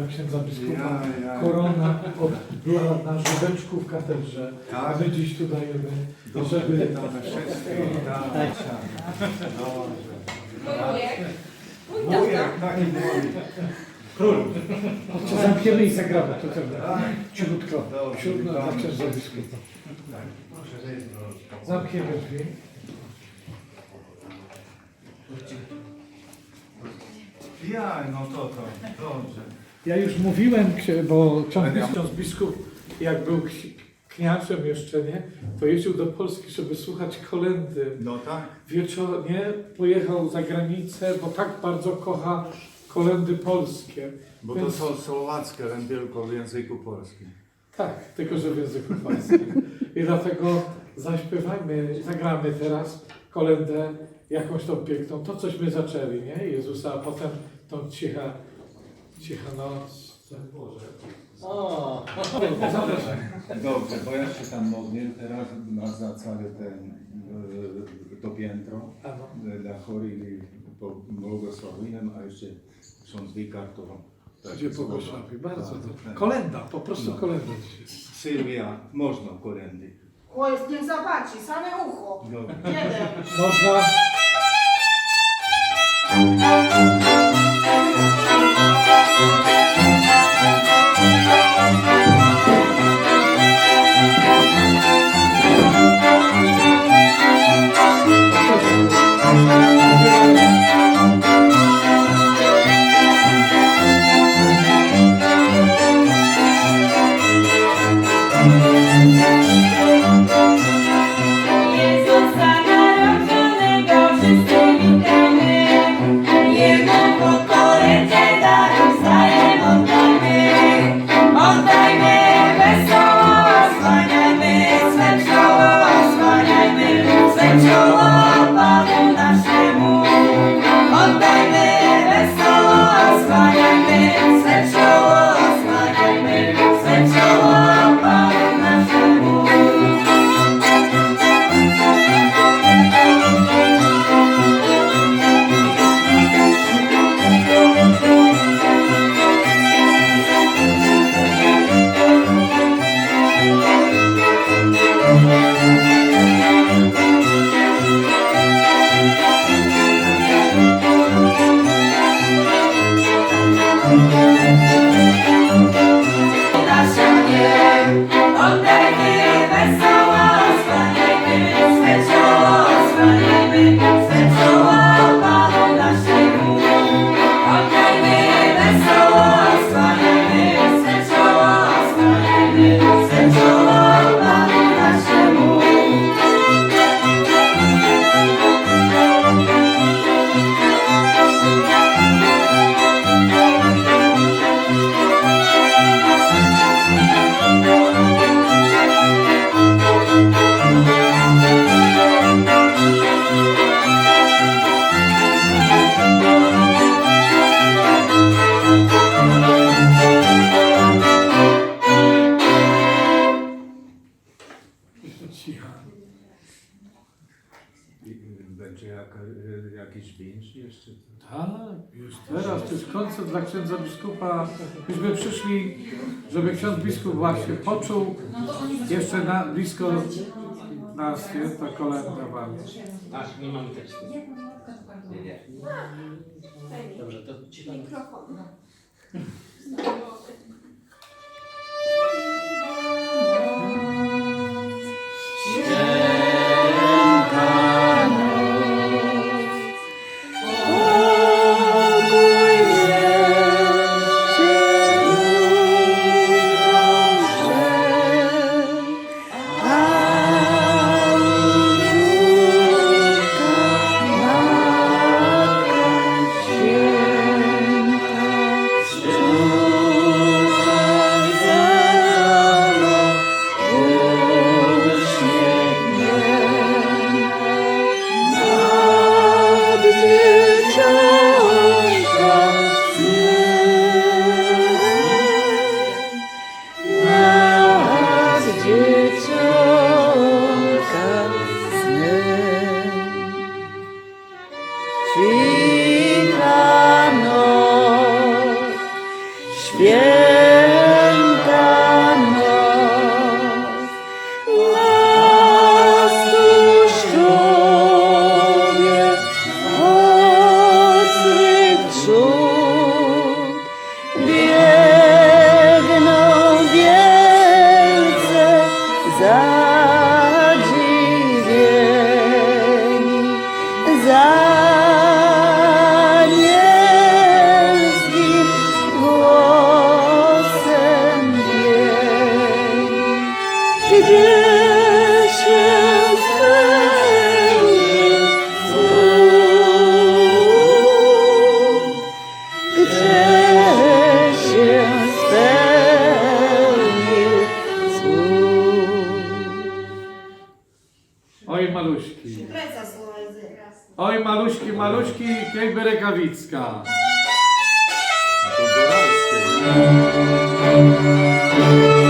dla księdza biskupa. Ja, ja. Korona od, była na żółweczku w katedrze, a Tak. my dziś tu dajemy, Dobrze, żeby... witamy wszystkich. Tak, tak. Dobrze. Wujek. Mój tata. Wujek, taki mój. Król. Chodźcie, zamkniemy i zagramy to prawda. Tak. Cichutko. Dobrze, dla witamy księdza biskupa. Tak, Proszę zejść do Zamkniemy drzwi. Ja, no to to, dobrze. Ja już mówiłem, bo ksiądz biskup, jak był kniarzem jeszcze, nie, to jeździł do Polski, żeby słuchać kolendy. No tak. Wieczornie pojechał za granicę, bo tak bardzo kocha kolendy polskie. Bo to Więc- są słowackie, ale tylko w języku polskim. Tak, tylko że w języku polskim. I dlatego zaśpiewajmy, zagramy teraz kolendę jakąś tą piękną. To cośmy zaczęli, nie? Jezusa, a potem tą cicha, cicha noc. O, Zapraszam. Dobrze, bo ja się tam modlę teraz na za całe ten, e, to piętro Ano. e, dla chorych i po błogosławiłem, a jeszcze ksiądz wikar to tak Gdzie słowa. błogosławi. Bardzo Tak, dobrze. tak. Kolenda, po prostu No. kolenda dzisiaj. Sylwia, można kolendy. Chłość, niech zobaczy, same ucho. Dobrze. Jeden. Można. Jezusa Cicha. I, e, Będzie jaka, e, jakiś winż jeszcze? Tak, już teraz to jest koncert dla księdza biskupa. Myśmy przyszli, żeby ksiądz biskup właśnie poczuł jeszcze na, blisko nas święta kolenda wam. Ach, nie mamy tekstu. Nie, nie. Dobrze, to cicho. Mikrofon. Oj maluśki. Oj maluśki, maluśki, kejby rękawicka. To.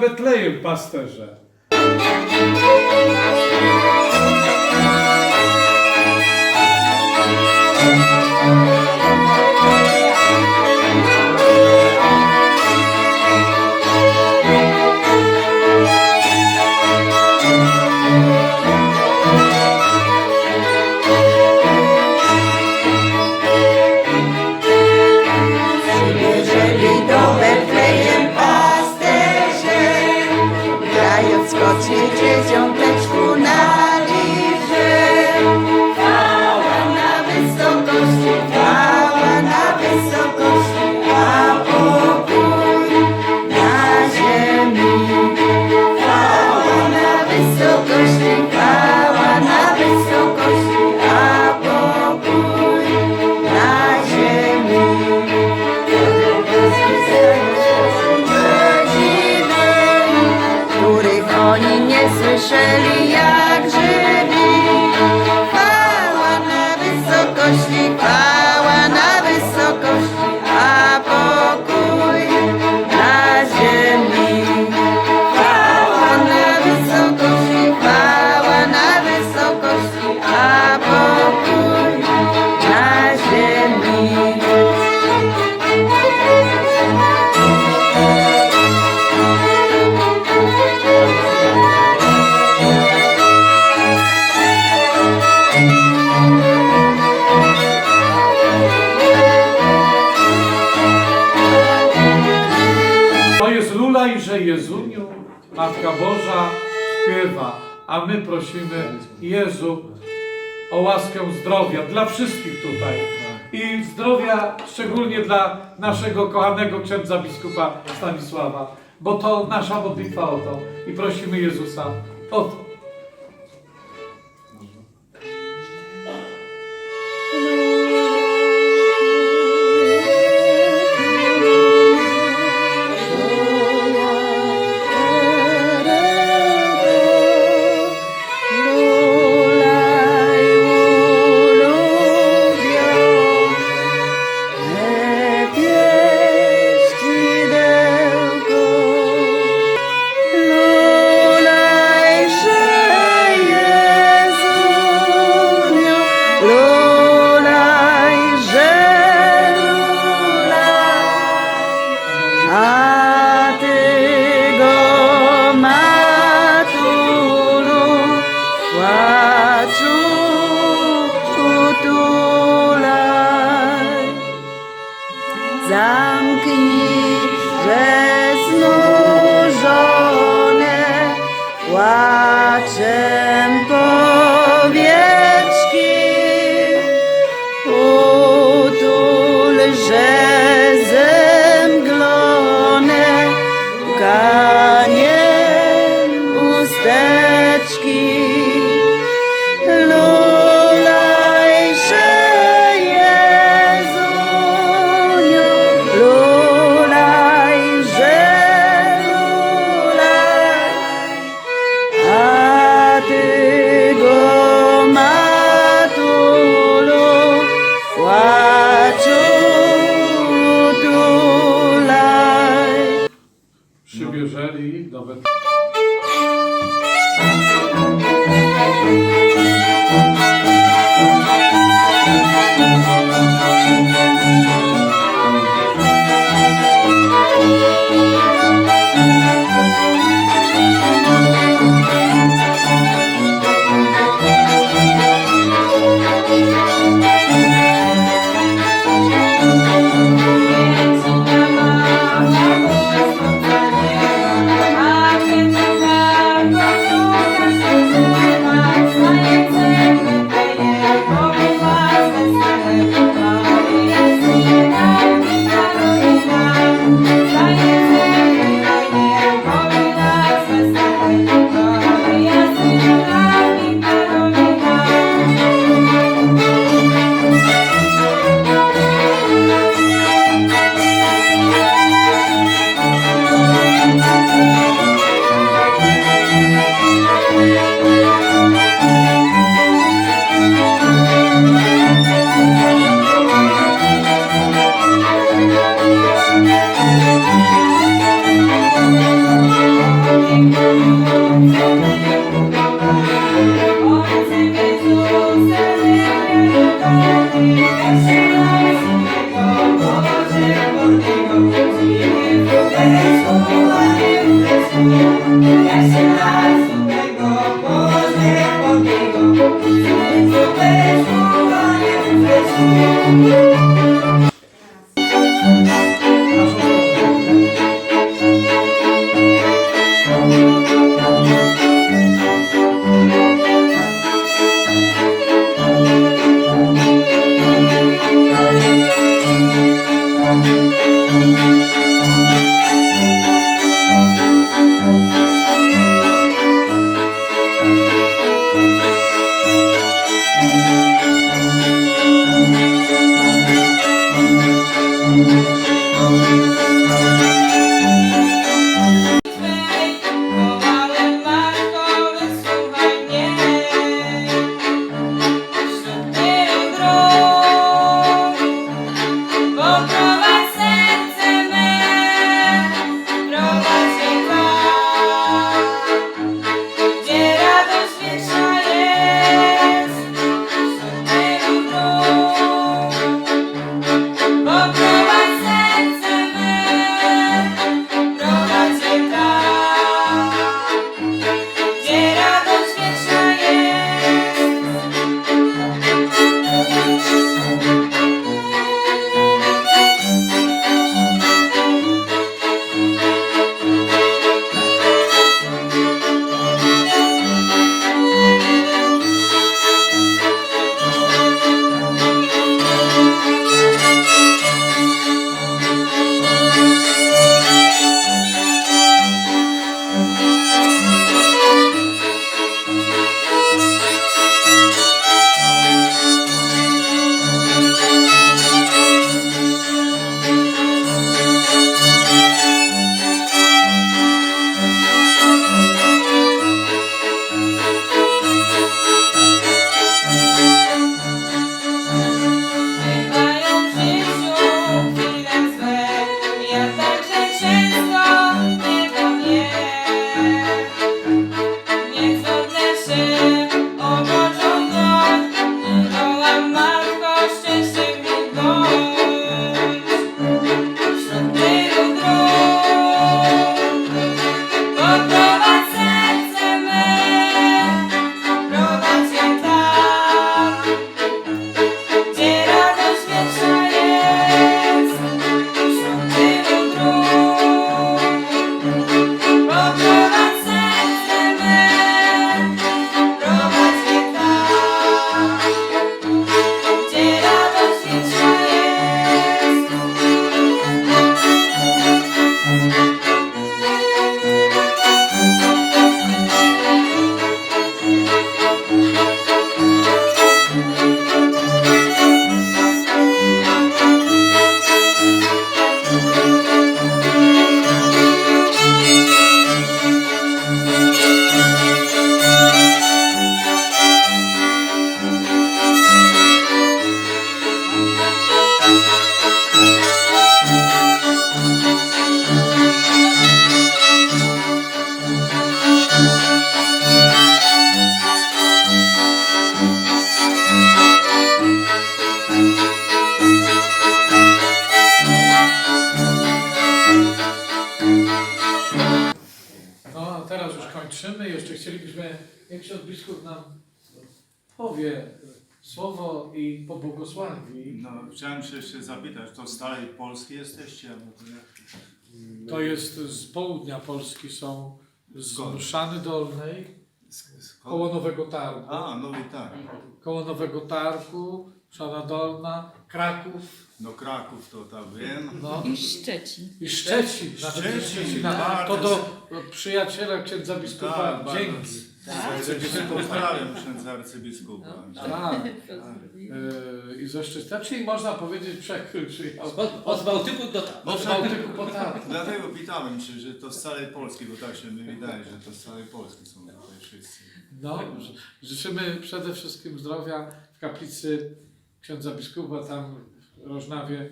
Betlejem, pasterze. Jeżeli Hulajże Jezuniu, Matka Boża śpiewa, a my prosimy Jezu o łaskę zdrowia dla wszystkich tutaj. I zdrowia szczególnie dla naszego kochanego księdza biskupa Stanisława, bo to nasza modlitwa o to. I prosimy Jezusa o to. Z Starej Polski jesteście? albo to jak? To jest z południa Polski, są z Skąd? Mszany Dolnej, Z- z- koło Nowego Targu. A, no i tak. Koło Nowego Targu, Mszana Dolna, Kraków, No Kraków to tam wiem. no I Szczecin. i Szczecin. Nawet Szczecin, Szczecina. bardzo To do przyjaciela księdza biskupa Tak, bardzo. dzięki. Serdecznie pozdrawiam księdza arcybiskupa. Tak. Yy, I ze Szczecina, czyli można powiedzieć przekrył przyjechał. Od, od Bałtyku do tam. Od Bałtyku po Tatry. Dlatego pytałem się, że to z całej Polski, bo tak się mi wydaje, że to z całej Polski są tutaj wszyscy. No, ży- życzymy przede wszystkim zdrowia w kaplicy księdza biskupa tam w Rożnawie.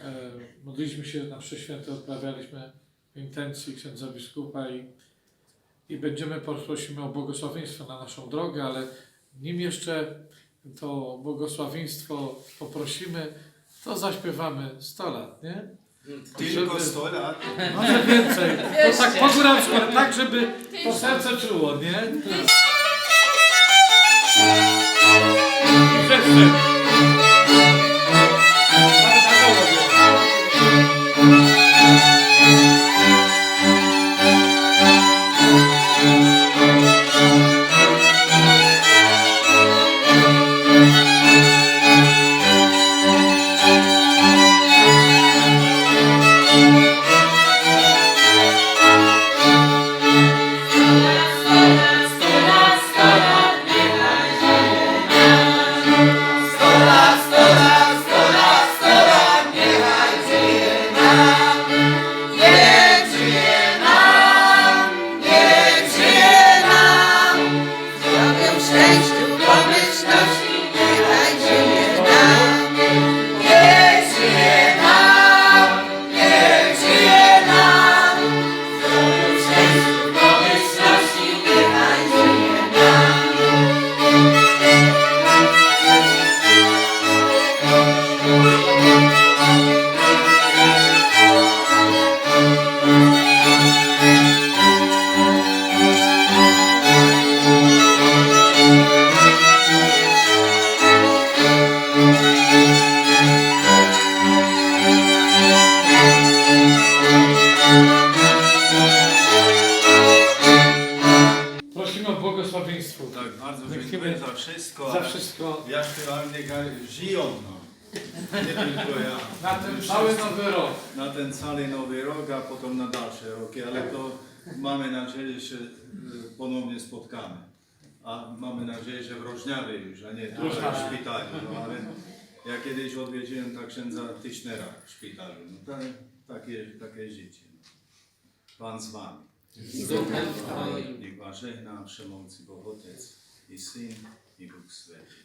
E, modliliśmy się na mszy święte, odprawialiśmy w intencji księdza biskupa i, i będziemy prosimy o błogosławieństwo na naszą drogę, ale nim jeszcze to błogosławieństwo poprosimy, to zaśpiewamy 100 lat, nie? Tylko Żeby- 100 lat. Może więcej. To tak po górach, tak żeby to serce czuło, nie? I Niechaj żyją, no. Nie tylko ja. Na ten cały nowy rok. Na ten cały nowy rok, a potem na dalsze roki, ale to mamy nadzieję, że się y, ponownie spotkamy. A mamy nadzieję, że w Rożniawie już, a nie tutaj w szpitalu. No, ale ja kiedyś odwiedziłem tak księdza Tyśnera w szpitalu. No, tak, takie, takie życie. No. Pan z wami. Niech was żegna wszemocy Bóg Otec i Syn i Bóg Święty.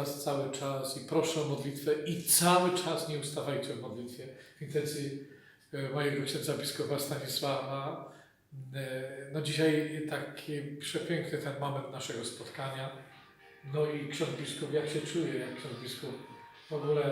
Was cały czas i proszę o modlitwę i cały czas nie ustawajcie w modlitwie w intencji e, mojego księdza biskupa Stanisława. E, No dzisiaj taki przepiękny ten moment naszego spotkania. No i ksiądz biskup, jak się czuje, jak ksiądz biskup w ogóle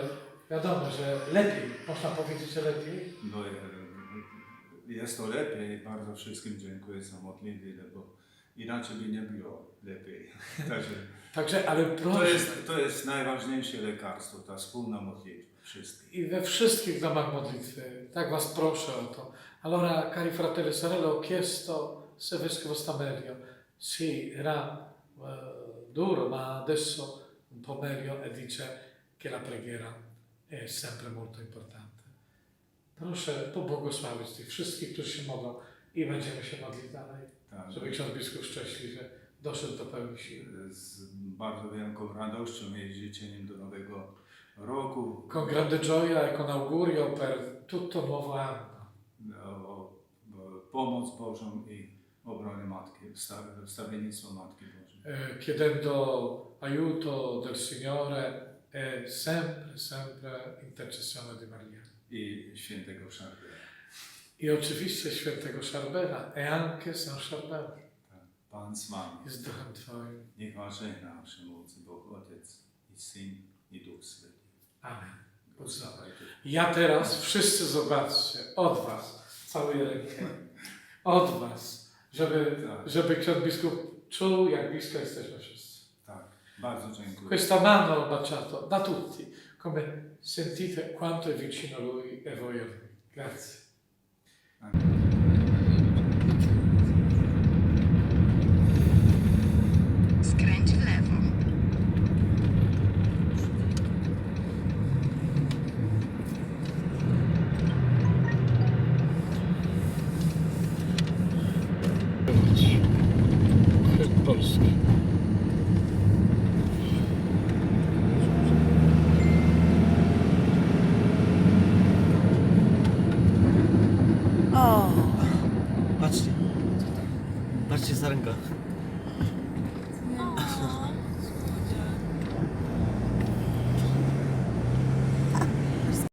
wiadomo, że lepiej, można powiedzieć, że lepiej. No, e, jest to lepiej. Bardzo wszystkim dziękuję za modlitwę, bo inaczej by nie było lepiej. Także Także, ale to proszę, jest, to jest najważniejsze lekarstwo, ta wspólna modlitwa wszystkich. i we wszystkich domach modlitwy, tak was proszę o to. Allora, cari fratelli e sorelle, ho chiesto se Vescovo Stamelio, sì, era eh, duro, ma adesso un po' meglio e dice che la preghiera è sempre molto importante. Proszę pobłogosławić tych wszystkich, którzy się modlą i będziemy się modlić dalej, Tak. żeby ksiądz biskup szczęśliwie doszedł do pełni siły. Z bardzo wielką radością i życzeniem do nowego roku Con grande gioia e con augurio per tutto nuovo anno. o, pomoc Bożą i obronę Matki, wsta- wstawiennictwo Matki Bożej. eh, chiedendo aiuto del Signore e sempre, sempre intercessione di Maria. I świętego Szarbela. I oczywiście świętego Szarbena e anche San Szarbel Tak. Pan z Wami. jest duchem Twoim. Niech Was żegna Wszechmocny Bóg Ojciec i Syn i Duch Święty. Amen. Błogosławiaj. Ja teraz wszyscy zobaczcie, od Was całuję rękę, od Was, żeby, Tak. żeby ksiądz biskup czuł, jak blisko jesteśmy wszyscy. Tak, bardzo dziękuję. Questa mano baciato da tutti, come sentite quanto è vicino lui e voi a lui. Grazie. நன்றி